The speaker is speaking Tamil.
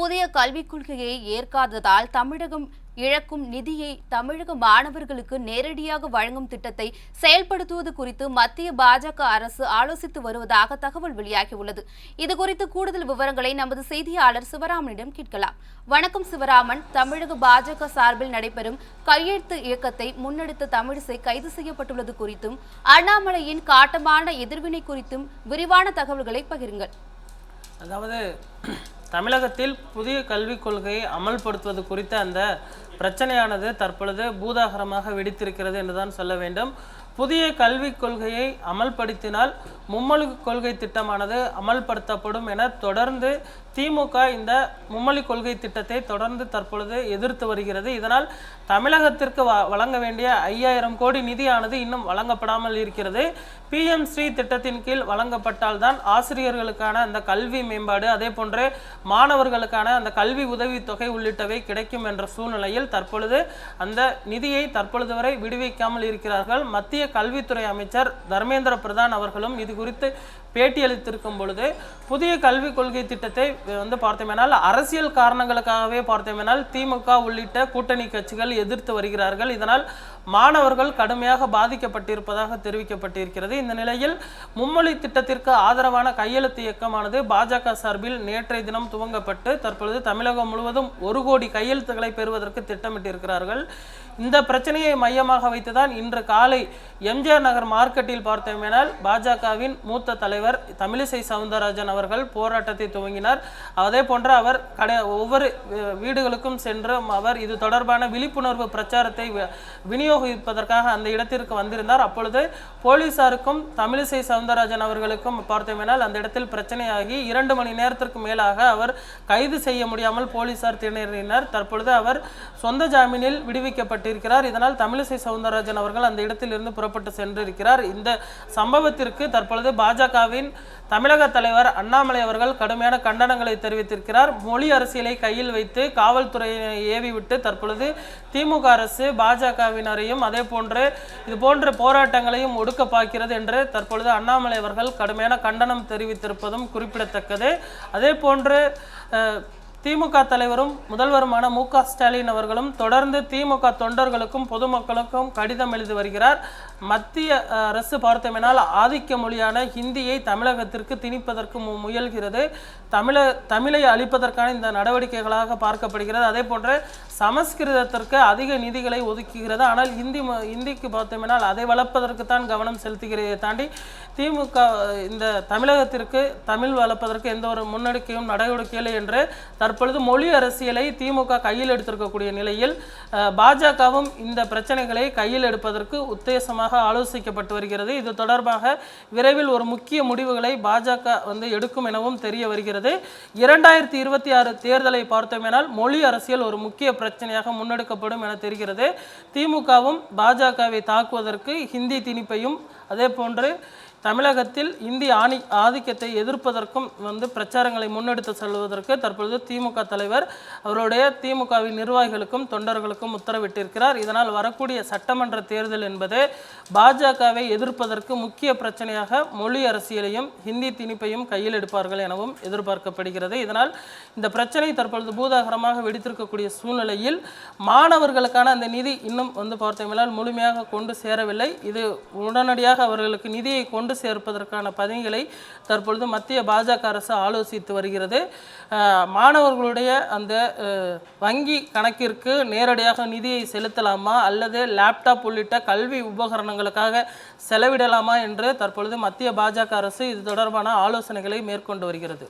புதிய கல்விக் கொள்கையை ஏற்காததால் தமிழகம் இழக்கும் நிதியை தமிழக மாணவர்களுக்கு நேரடியாக வழங்கும் திட்டத்தை செயல்படுத்துவது குறித்து மத்திய பாஜக அரசு ஆலோசித்து வருவதாக தகவல் வெளியாகியுள்ளது. இதுகுறித்து கூடுதல் விவரங்களை நமது செய்தியாளர் சிவராமனிடம் கேட்கலாம். வணக்கம் சிவராமன். தமிழக பாஜக சார்பில் நடைபெறும் கையெழுத்து இயக்கத்தை முன்னெடுத்த தமிழிசை கைது செய்யப்பட்டுள்ளது குறித்தும் அண்ணாமலையின் காட்டமான எதிர்வினை குறித்தும் விரிவான தகவல்களை பகிருங்கள். அதாவது தமிழகத்தில் புதிய கல்விக் கொள்கையை அமல்படுத்துவது குறித்த அந்த பிரச்சனையானது தற்பொழுது பூதாகரமாக வெடித்திருக்கிறது என்றுதான் சொல்ல வேண்டும். புதிய கல்விக் கொள்கையை அமல்படுத்தினால் மும்மொழி கொள்கை திட்டமானது அமல்படுத்தப்படும் என தொடர்ந்து திமுக இந்த மும்மொழி கொள்கை திட்டத்தை தொடர்ந்து தற்பொழுது எதிர்த்து வருகிறது. இதனால் தமிழகத்திற்கு வ- வழங்க வேண்டிய ஐயாயிரம் கோடி நிதியானது இன்னும் வழங்கப்படாமல் இருக்கிறது. பிஎம் ஸ்ரீ திட்டத்தின் கீழ் வழங்கப்பட்டால்தான் ஆசிரியர்களுக்கான அந்த கல்வி மேம்பாடு அதே போன்று மாணவர்களுக்கான அந்த கல்வி உதவித்தொகை உள்ளிட்டவை கிடைக்கும் என்ற சூழ்நிலையில் தற்பொழுது அந்த நிதியை தற்பொழுது வரை விடுவிக்காமல் இருக்கிறார்கள். மத்திய கல்வித்துறை அமைச்சர் தர்மேந்திர பிரதான் அவர்களும் இது குறித்து பேட்டியளித்திருக்கும் பொழுது புதிய கல்விக் கொள்கை திட்டத்தை வந்து பார்த்தோமேனால் அரசியல் காரணங்களுக்காகவே பார்த்தோமேனால் திமுக உள்ளிட்ட கூட்டணி கட்சிகள் எதிர்த்து வருகிறார்கள். இதனால் மாணவர்கள் கடுமையாக பாதிக்கப்பட்டிருப்பதாக தெரிவிக்கப்பட்டிருக்கிறது. இந்த நிலையில் மும்மொழி திட்டத்திற்கு ஆதரவான கையெழுத்து இயக்கமானது பாஜக சார்பில் நேற்றைய தினம் துவங்கப்பட்டு தற்பொழுது தமிழகம் முழுவதும் ஒரு கோடி கையெழுத்துக்களை பெறுவதற்கு திட்டமிட்டிருக்கிறார்கள். இந்த பிரச்சனையை மையமாக வைத்துதான் இன்று காலை எம்ஜிஆர் நகர் மார்க்கெட்டில் பார்த்தோமேனால் பாஜகவின் மூத்த தலைவர் தமிழிசை சவுந்தரராஜன் அவர்கள் போராட்டத்தை துவங்கினார். அதே போன்று அவர் கடை ஒவ்வொரு வீடுகளுக்கும் சென்று அவர் இது தொடர்பான விழிப்புணர்வு பிரச்சாரத்தை விநியோகிப்பதற்காக அந்த இடத்திற்கு வந்திருந்தார். அப்பொழுது போலீசாருக்கும் தமிழிசை சவுந்தரராஜன் அவர்களுக்கும் பார்த்தோமேனால் அந்த இடத்தில் பிரச்சனையாகி இரண்டு மணி நேரத்திற்கு மேலாக அவர் கைது செய்ய முடியாமல் போலீசார் திணறினர். தற்பொழுது அவர் சொந்த ஜாமீனில் விடுவிக்கப்பட்டிருக்கிறார். இதனால் தமிழிசை சவுந்தரராஜன் அவர்கள் அந்த இடத்திலிருந்து புறப்பட்டு சென்றிருக்கிறார். இந்த சம்பவத்திற்கு தற்பொழுது பாஜகவின் தமிழக தலைவர் அண்ணாமலை அவர்கள் கடுமையான கண்டனங்களை தெரிவித்திருக்கிறார். மொழி அரசியலை கையில் வைத்து காவல்துறையை ஏவிவிட்டு தற்பொழுது திமுக அரசு பாஜகவினரையும் அதே போன்று இது போன்ற போராட்டங்களையும் ஒடுக்க பார்க்கிறது என்று தற்பொழுது அண்ணாமலை அவர்கள் கடுமையான கண்டனம் தெரிவித்திருப்பதும் குறிப்பிடத்தக்கது. அதே போன்று திமுக தலைவரும் முதல்வருமான மு க ஸ்டாலின் அவர்களும் தொடர்ந்து திமுக தொண்டர்களுக்கும் பொதுமக்களுக்கும் கடிதம் எழுதி வருகிறார். மத்திய அரசு பார்த்தோமெனால் ஆதிக்க மொழியான ஹிந்தியை தமிழகத்திற்கு திணிப்பதற்கு முயல்கிறது. தமிழ தமிழை அழிப்பதற்கான இந்த நடவடிக்கைகளாக பார்க்கப்படுகிறது. அதே போன்று சமஸ்கிருதத்திற்கு அதிக நிதிகளை ஒதுக்குகிறது. ஆனால் இந்தி மொ- ஹிந்திக்கு அதை வளர்ப்பதற்கு தான் கவனம் செலுத்துகிறதை தாண்டி திமுக இந்த தமிழகத்திற்கு தமிழ் வளர்ப்பதற்கு எந்த ஒரு முன்னெடுக்கையும் நடவடிக்கையில்லை என்று தற்பொழுது மொழி அரசியலை திமுக கையில் எடுத்திருக்கக்கூடிய நிலையில் பாஜகவும் இந்த பிரச்சனைகளை கையில் எடுப்பதற்கு உத்தேசமாக ஆலோசிக்கப்பட்டு வருகிறது. இது தொடர்பாக விரைவில் ஒரு முக்கிய முடிவுகளை பாஜக வந்து எடுக்கும் எனவும் தெரிய வருகிறது. இரண்டாயிரத்தி இருபத்தி ஆறு தேர்தலை பார்த்தோமேனால் மொழி அரசியல் ஒரு முக்கிய பிரச்சனை பிரச்சனையாக முன்னெடுக்கப்படும் என தெரிகிறது. திமுகவும் பாஜகவை தாக்குவதற்கு ஹிந்தி திணிப்பையும் அதே போன்று தமிழகத்தில் இந்தி ஆணி ஆதிக்கத்தை எதிர்ப்பதற்கும் வந்து பிரச்சாரங்களை முன்னெடுத்து செல்வதற்கு தற்பொழுது திமுக தலைவர் அவருடைய திமுகவின் நிர்வாகிகளுக்கும் தொண்டர்களுக்கும் உத்தரவிட்டிருக்கிறார். இதனால் வரக்கூடிய சட்டமன்ற தேர்தல் என்பது பாஜகவை எதிர்ப்பதற்கு முக்கிய பிரச்சனையாக மொழி அரசியலையும் ஹிந்தி திணிப்பையும் கையில் எடுப்பார்கள் எனவும் எதிர்பார்க்கப்படுகிறது. இதனால் இந்த பிரச்சனை தற்பொழுது பூதாகரமாக வெடித்திருக்கக்கூடிய சூழ்நிலையில் மாணவர்களுக்கான அந்த நிதி இன்னும் வந்து பார்த்தீங்களால் முழுமையாக கொண்டு சேரவில்லை. இது உடனடியாக அவர்களுக்கு நிதியை கொண்டு சேர்ப்பதற்கான பணிகளை தற்பொழுது மத்திய பாஜக அரசு ஆலோசித்து வருகிறது. மாணவர்களுடைய அந்த வங்கி கணக்கிற்கு நேரடியாக நிதியை செலுத்தலாமா அல்லது லேப்டாப் உள்ளிட்ட கல்வி உபகரணங்களுக்காக செலவிடலாமா என்று தற்பொழுது மத்திய பாஜக அரசு இது தொடர்பான ஆலோசனைகளை மேற்கொண்டு வருகிறது.